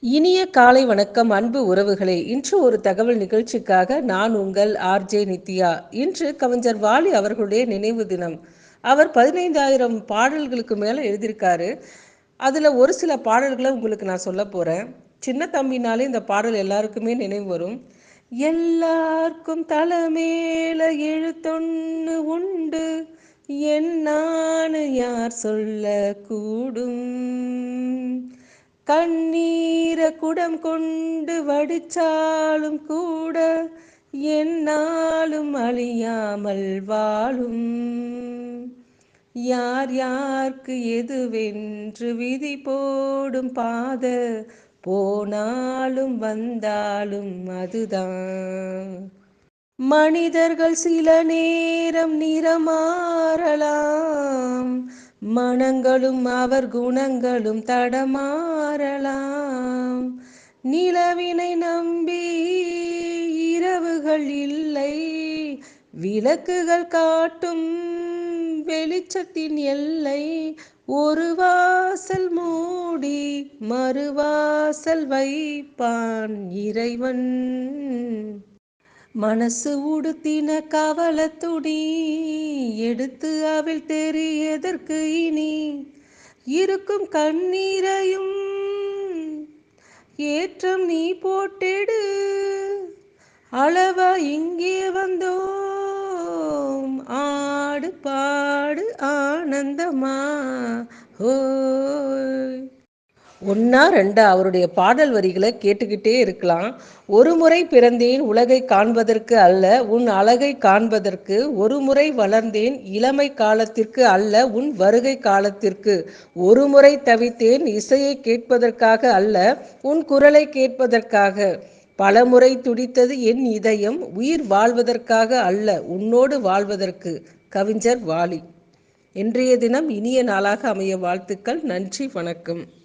இனிய காலை வணக்கம் அன்பு உறவுகளே. இன்று ஒரு தகவல் நிகழ்ச்சிக்காக நான் உங்கள் ஆர்ஜே நித்யா. இன்று கவிஞர் வாலி அவர்களுடைய நினைவு தினம். அவர் பதினைந்தாயிரம் பாடல்களுக்கு மேலே எழுதியிருக்காரு. அதில் ஒரு சில பாடல்களை உங்களுக்கு நான் சொல்ல போகிறேன் சின்ன தம்பினாலே இந்த பாடல் எல்லாருக்குமே நினைவு வரும். எல்லாருக்கும் தலைமேல எழுத்தொன்னு உண்டு. என்னான்னு யார் சொல்ல கூடும்? கண்ணீர குடம் கொண்டு வடிச்சாலும் கூட என்னாலும் அழியாமல் வாழும். யார் யாருக்கு எதுவென்று விதி போடும் பாத போனாலும் வந்தாலும் அதுதான். மனிதர்கள் சில நேரம் நிறமாறலாம். மனங்களும் அவர் குணங்களும் தடமாறலாம். நிலவினை நம்பி இரவுகள் இல்லை. விளக்குகள் காட்டும் வெளிச்சத்தின் எல்லை. ஒரு வாசல் மூடி மறுவாசல் வைப்பான் இறைவன். மனசு உடுத்தின கவலத்துடி எடுத்து அவள் தெரியதற்கு இனி இருக்கும் கண்ணீரையும் ஏற்றம் நீ போட்டிடு. அளவா இங்கே வந்தோம் ஆடு பாடு ஆனந்தமா ஓ ஒன்னா ரெண்டா அவருடைய பாடல் வரிகளை கேட்டுக்கிட்டே இருக்கலாம். ஒரு முறை பிறந்தேன் உலகை காண்பதற்கு அல்ல உன் அழகை காண்பதற்கு. ஒரு முறை வளர்ந்தேன் இளமை காலத்திற்கு அல்ல உன் வருகை காலத்திற்கு. ஒரு முறை தவித்தேன் இசையை கேட்பதற்காக அல்ல உன் குரலை கேட்பதற்காக. பலமுறை துடித்தது என் இதயம் உயிர் வாழ்வதற்காக அல்ல உன்னோடு வாழ்வதற்கு. கவிஞர் வாலி. இன்றைய தினம் இனிய நாளாக அமைய வாழ்த்துக்கள் நன்றி வணக்கம்.